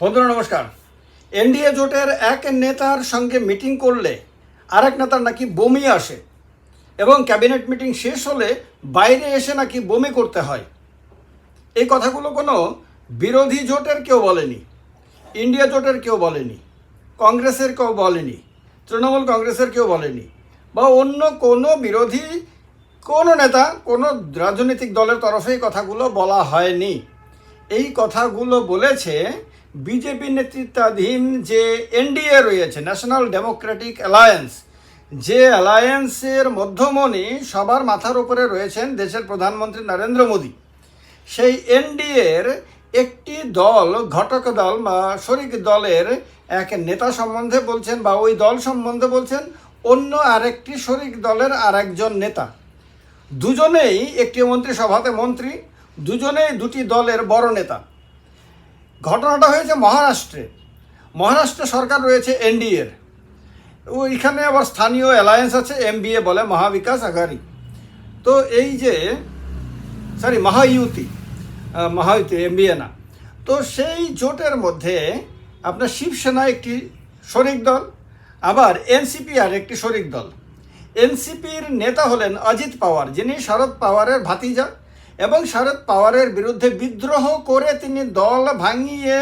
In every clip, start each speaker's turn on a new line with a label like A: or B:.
A: বন্ধুরা, নমস্কার। এনডিএ জোটের এক নেতার সঙ্গে মিটিং করলে আরেক নেতার নাকি বমি আসে এবং ক্যাবিনেট মিটিং শেষ হলে বাইরে এসে নাকি বমি করতে হয়। এই কথাগুলো কোনো বিরোধী জোটের কেউ বলেনি, ইন্ডিয়া জোটের কেউ বলেনি, কংগ্রেসের কেউ বলেনি, তৃণমূল কংগ্রেসের কেউ বলেনি বা অন্য কোনো বিরোধী কোনো নেতা, কোনো রাজনৈতিক দলের তরফে এই কথাগুলো বলা হয়নি। এই কথাগুলো বলেছে বিজেপি নেতৃত্বাধীন যে এনডিএ রয়েছে ন্যাশনাল ডেমোক্রেটিক অ্যালায়েন্স যে অ্যালায়েন্সের মধ্যমণি সবার মাথার উপরে রয়েছেন দেশের প্রধানমন্ত্রী নরেন্দ্র মোদী। সেই এনডিএর একটি দল, ঘটক দল বা শরিক দলের এক নেতা সম্বন্ধে বলছেন বা ওই দল সম্বন্ধে বলছেন, অন্য আরেকটি শরিক দলের আরেকজন নেতা। দুজনেই একটি মন্ত্রিসভাতে মন্ত্রী, দুজনেই দুটি দলের বড় নেতা। ঘটনাটা হয়েছে মহারাষ্ট্রে। মহারাষ্ট্র সরকার রয়েছে এনডিএর। ওইখানে আবার স্থানীয় অ্যালায়েন্স আছে, এমবিএ বলে, মহাবিকাশ আঘারি তো এই যে, সরি মহাইউতি মহাইউতি এমবিএ না। তো সেই জোটের মধ্যে আপনার শিবসেনা একটি শরিক দল, আবার এনসিপি আর একটি শরিক দল। এনসিপির নেতা হলেন অজিত পাওয়ার, যিনি শরদ পাওয়ারের ভাতিজা। এবং শরদ পাওয়ারের বিরুদ্ধে বিদ্রোহ করে তিনি দল ভাঙিয়ে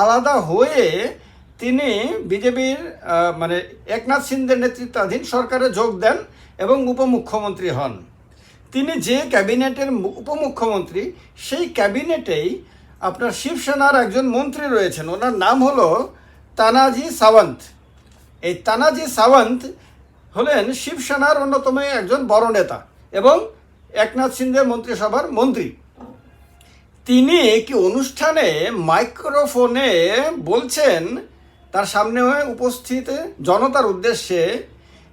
A: আলাদা হয়ে তিনি বিজেপির মানে একনাথ সিন্ধের নেতৃত্বাধীন সরকারে যোগ দেন এবং উপমুখ্যমন্ত্রী হন। তিনি যে ক্যাবিনেটের উপমুখ্যমন্ত্রী, সেই ক্যাবিনেটেই আপনার শিবসেনার একজন মন্ত্রী রয়েছেন। ওনার নাম হলো তানাজি সাওয়ন্ত। এই তানাজি সাওয়ন্ত হলেন শিবসেনার অন্যতম একজন বড় নেতা এবং একনাথ সিন্ধের মন্ত্রিসভার মন্ত্রী। তিনি একটি অনুষ্ঠানে মাইক্রোফোনে বলছেন, তার সামনে উপস্থিত জনতার উদ্দেশ্যে,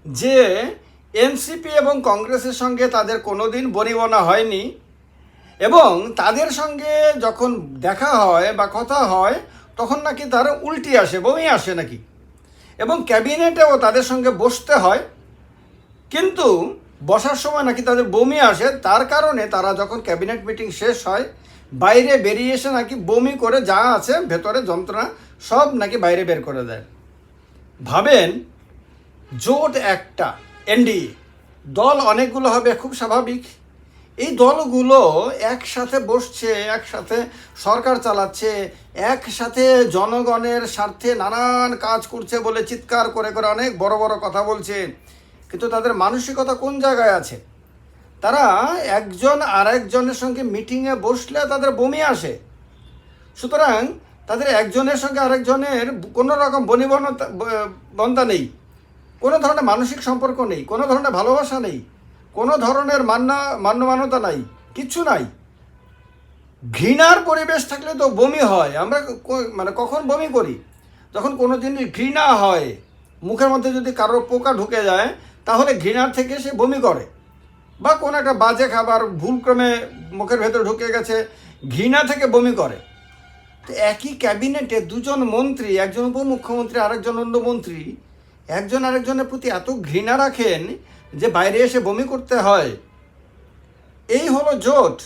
A: যে এনসিপি এবং কংগ্রেসের সঙ্গে তাদের কোনো কোনোদিন বনিবনা হয়নি এবং তাদের সঙ্গে যখন দেখা হয় বা কথা হয়, তখন নাকি তার উল্টি আসে, বমি আসে নাকি। এবং ক্যাবিনেটেও তাদের সঙ্গে বসতে হয়। কিন্তু বসার সময় নাকি তাদের বমি আসে, তার কারণে তারা যখন ক্যাবিনেট মিটিং শেষ হয়, বাইরে বেরিয়ে এসে নাকি বমি করে যা আছে, ভেতরে যন্ত্রণা সব নাকি বাইরে বের করে দেয়। ভাবেন, জোট একটা এনডি দল অনেকগুলো হবে, খুব স্বাভাবিক। এই দলগুলো একসাথে বসছে, একসাথে সরকার চালাচ্ছে, একসাথে জনগণের স্বার্থে নানান কাজ করছে বলে চিৎকার করে করে অনেক বড় বড় কথা বলছে। কিন্তু তাদের মানসিকতা কোন জায়গায় আছে? তারা একজন আরেকজনের সঙ্গে মিটিংয়ে বসলে তাদের বমি আসে। সুতরাং তাদের একজনের সঙ্গে আরেকজনের কোনো রকম বনিবনতা বন্ধা নেই। কোনো ধরনের মানসিক সম্পর্ক নেই, কোনো ধরনের ভালোবাসা নেই, কোনো ধরনের মান্না মান্যমানতা নাই, কিচ্ছু নাই। ঘৃণার পরিবেশ থাকলে তো বমি হয়। আমরা মানে কখন বমি করি? যখন কোনো জিনিস ঘৃণা হয়, মুখের মধ্যে যদি কারোর পোকা ঢুকে যায় তাহলে ঘৃণার থেকে সে বমি করে। বা কোনো একটা বাজে খাবার ভুলক্রমে মুখের ভেতর ঢুকে গেছে, ঘৃণা থেকে বমি করে। তো একই ক্যাবিনেটে দুজন মন্ত্রী, একজন উপমুখ্যমন্ত্রী, আরেকজন অন্য মন্ত্রী একজন আরেকজনের প্রতি এত ঘৃণা রাখেন যে বাইরে এসে বমি করতে হয়। এই হলো জোট।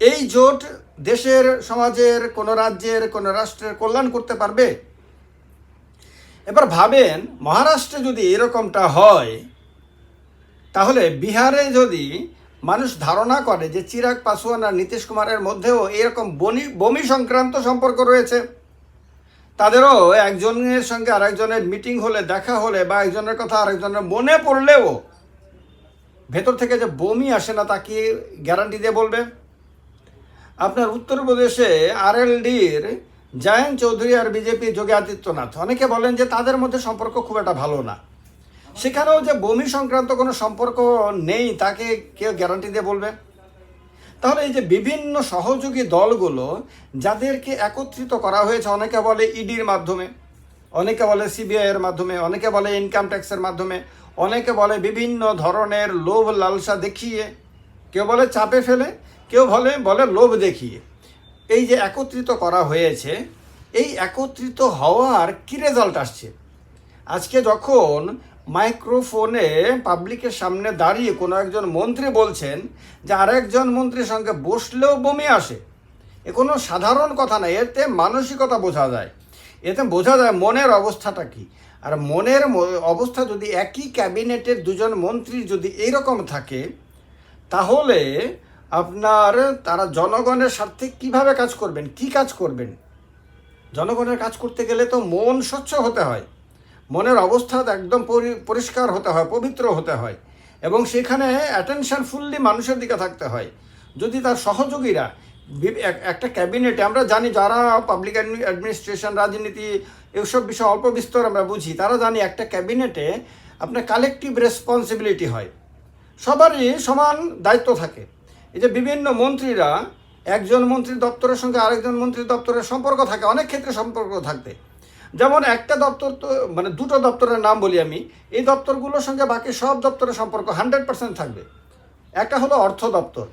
A: এই জোট দেশের, সমাজের, কোনো রাজ্যের, কোনো রাষ্ট্রের কল্যাণ করতে পারবে? এবার ভাবেন, মহারাষ্ট্রে যদি এরকমটা হয়, তাহলে বিহারে যদি মানুষ ধারণা করে যে চিরাগ পাসওয়ান আর নীতিশ কুমারের মধ্যেও এরকম বনি, বমি সংক্রান্ত সম্পর্ক রয়েছে, তাদেরও একজনের সঙ্গে আরেকজনের মিটিং হলে, দেখা হলে বা একজনের কথা আরেকজনের মনে পড়লেও ভেতর থেকে যে বমি আসে না, তা কি গ্যারান্টি দিয়ে বলবে? আপনার উত্তরপ্রদেশে আরএলডির জয়ন্ত চৌধুরী আর বিজেপি যোগী আদিত্যনাথ, অনেকে বলেন যে তাদের মধ্যে সম্পর্ক খুব একটা ভালো না। সেখানেও যে বমি সংক্রান্ত কোনো সম্পর্ক নেই, তাকে কেউ গ্যারান্টি দিয়ে বলবে? তাহলে এই যে বিভিন্ন সহযোগী দলগুলো যাদেরকে একত্রিত করা হয়েছে, অনেকে বলে ইডির মাধ্যমে, অনেকে বলে সিবিআই এর মাধ্যমে, অনেকে বলে ইনকাম ট্যাক্সের মাধ্যমে, অনেকে বলে বিভিন্ন ধরনের লোভ লালসা দেখিয়ে, কেউ বলে চাপে ফেলে, কেউ বলে বলে লোভ দেখিয়ে। এই যে একত্রিত করা হয়েছে, এই একত্রিত হওয়ার কী রেজাল্ট আসছে? আজকে যখন মাইক্রোফোনে পাবলিকের সামনে দাঁড়িয়ে কোনো একজন মন্ত্রী বলছেন যে আরেকজন মন্ত্রীর সঙ্গে বসলেও বমি আসে, এ কোনো সাধারণ কথা না, এতে মানসিকতা বোঝা যায়। এতে বোঝা যায় মনের অবস্থাটা কি। আর মনের অবস্থা যদি একই ক্যাবিনেটের দুজন মন্ত্রী যদি এইরকম থাকে, তাহলে আপনার, তারা জনগণের স্বার্থে কীভাবে কাজ করবেন? কি কাজ করবেন? জনগণের কাজ করতে গেলে তো মন স্বচ্ছ হতে হয়। মনের অবস্থা একদম পরি- পরিষ্কার হতে হয়, পবিত্র হতে হয়। এবং সেখানে অ্যাটেনশন ফুললি মানুষের দিকে থাকতে হয়। যদি তার সহযোগীরা একটা ক্যাবিনেটে, আমরা জানি যারা পাবলিক অ্যাডমিনিস্ট্রেশন রাজনীতি, এসব বিষয় অল্প বিস্তর আমরা বুঝি, তারা জানি একটা ক্যাবিনেটে আপনার কালেকটিভ রেসপন্সিবিলিটি হয়। সবারই সমান দায়িত্ব থাকে। এই যে বিভিন্ন মন্ত্রীরা, একজন মন্ত্রী দপ্তরের সঙ্গে আরেকজন মন্ত্রী দপ্তরের সম্পর্ক থাকে, অনেক ক্ষেত্রে সম্পর্ক থাকতে যেমন একটা দপ্তর তো মানে দুটো দপ্তরের নাম বলি আমি, এই দপ্তরগুলোর সঙ্গে বাকি সব দপ্তরের সম্পর্ক হান্ড্রেড পার্সেন্ট থাকবে। একটা হলো অর্থ দপ্তর।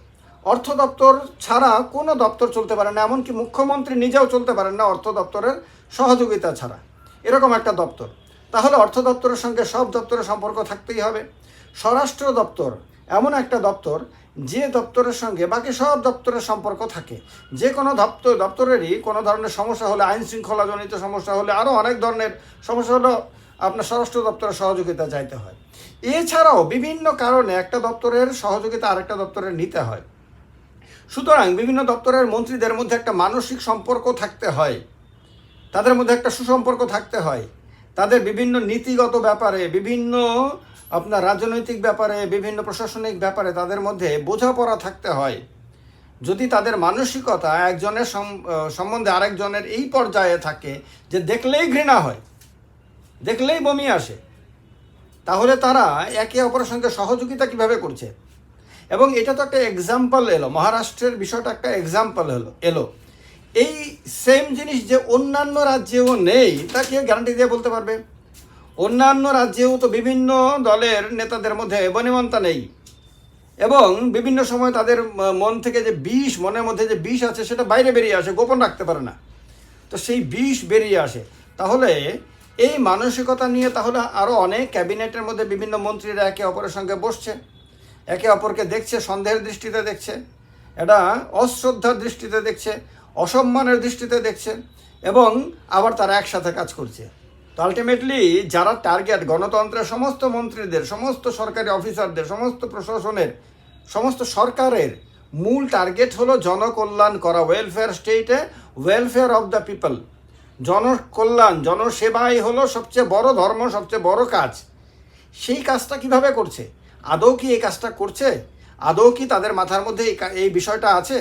A: অর্থ দপ্তর ছাড়া কোনো দপ্তর চলতে পারে না, এমনকি মুখ্যমন্ত্রী নিজেও চলতে পারেন না অর্থ দপ্তরের সহযোগিতা ছাড়া। এরকম একটা দপ্তর। তাহলে অর্থ দপ্তরের সঙ্গে সব দপ্তরের সম্পর্ক থাকতেই হবে। স্বরাষ্ট্র দপ্তর, এমন একটা দপ্তর যে দপ্তরের সঙ্গে, বাকি সব দপ্তরের সম্পর্ক থাকে। যে কোনো দপ্তর দপ্তরেরই কোনো ধরনের সমস্যা হলে, আইন শৃঙ্খলাজনিত সমস্যা হলে আরও অনেক ধরনের সমস্যা হলো আপনার স্বরাষ্ট্র দপ্তরের সহযোগিতা চাইতে হয়। এছাড়াও বিভিন্ন কারণে একটা দপ্তরের সহযোগিতা আরেকটা দপ্তরের নিতে হয়। সুতরাং বিভিন্ন দপ্তরের মন্ত্রীদের মধ্যে একটা মানসিক সম্পর্ক থাকতে হয়। তাদের মধ্যে একটা সুসম্পর্ক থাকতে হয়। তাদের বিভিন্ন নীতিগত ব্যাপারে, বিভিন্ন আপনার রাজনৈতিক ব্যাপারে, বিভিন্ন প্রশাসনিক ব্যাপারে তাদের মধ্যে বোঝাপড়া থাকতে হয়। যদি তাদের মানসিকতা একজনের সম- সম্বন্ধে আরেকজনের এই পর্যায়ে থাকে যে দেখলেই ঘৃণা হয়, দেখলেই বমি আসে, তাহলে তারা একে অপরের সঙ্গে সহযোগিতা কীভাবে করছে? এবং এটা তো একটা এক্সাম্পল এলো, মহারাষ্ট্রের বিষয়টা একটা এক্সাম্পল হলো এলো। এই সেম জিনিস যে অন্যান্য রাজ্যেও নেই, তা কেউ গ্যারান্টি দিয়ে বলতে পারবে? অন্যান্য রাজ্যেও তো বিভিন্ন দলের নেতাদের মধ্যে বনিমন্তা নেই। এবং বিভিন্ন সময় তাদের মন থেকে যে বিষ, মনের মধ্যে যে বিষ আছে, সেটা বাইরে বেরিয়ে আসে, গোপন রাখতে পারে না। তো সেই বিষ বেরিয়ে আসে। তাহলে এই মানসিকতা নিয়ে তাহলে আরও অনেক ক্যাবিনেটের মধ্যে বিভিন্ন মন্ত্রীরা একে অপরের সঙ্গে বসছে। একে অপরকে দেখছে, সন্দেহের দৃষ্টিতে দেখছে। এটা অশ্রদ্ধার দৃষ্টিতে দেখছে, অসম্মানের দৃষ্টিতে দেখছে। এবং আবার তারা একসাথে কাজ করছে। তো আলটিমেটলি যারা টার্গেট গণতন্ত্রের সমস্ত মন্ত্রীদের, সমস্ত সরকারি অফিসারদের সমস্ত প্রশাসনের, সমস্ত সরকারের মূল টার্গেট হলো জনকল্যাণ করা ওয়েলফেয়ার স্টেটে ওয়েলফেয়ার অফ দ্য পিপল জনকল্যাণ, জনসেবাই হলো সবচেয়ে বড় ধর্ম, সবচেয়ে বড় কাজ। সেই কাজটা কীভাবে করছে? আদৌ কি এই কাজটা করছে? আদৌ কি তাদের মাথার মধ্যে এই বিষয়টা আছে?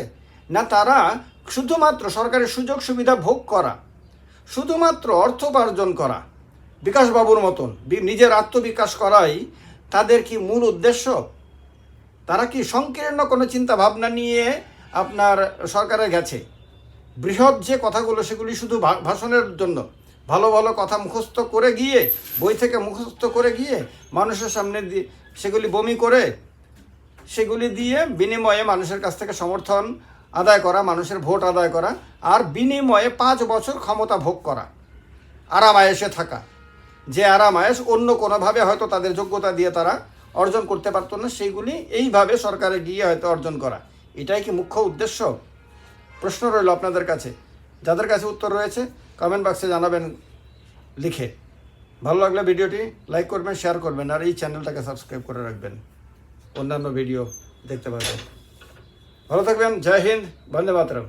A: না তারা শুধুমাত্র সরকারের সুযোগ সুবিধা ভোগ করা শুধুমাত্র অর্থ উপার্জন করা। বিকাশবাবুর মতন নিজের আত্মবিকাশ করাই তাদের কি মূল উদ্দেশ্য? তারা কি সংকীর্ণ কোনো চিন্তা ভাবনা নিয়ে আপনার সরকারে গেছে? বৃহৎ যে কথাগুলো, সেগুলি শুধু ভাষণের জন্য। ভালো ভালো কথা মুখস্থ করে গিয়ে, বই থেকে মুখস্থ করে গিয়ে, মানুষের সামনে সেগুলি বমি করে, সেগুলি দিয়ে বিনিময়ে মানুষের কাছ থেকে সমর্থন আদায় করা, মানুষের ভোট আদায় করা আর বিনিময়ে পাঁচ বছর ক্ষমতা ভোগ করা আরাম আয়েসে থাকা। যে আরাম আয়েস অন্য কোনোভাবে হয়তো তাদের যোগ্যতা দিয়ে তারা অর্জন করতে পারতো না, সেইগুলি এইভাবে সরকারে গিয়ে হয়তো অর্জন করা। এটাই কি মুখ্য উদ্দেশ্য? প্রশ্ন রইল আপনাদের কাছে। যাদের কাছে উত্তর রয়েছে কমেন্ট বক্সে জানাবেন লিখে। ভালো লাগলে ভিডিওটি লাইক করবেন শেয়ার করবেন, আর এই চ্যানেলটাকে সাবস্ক্রাইব করে রাখবেন। অন্যান্য ভিডিও দেখতে পাবেন। ভালো থাকবেন জয় হিন্দ বন্দে মাতরম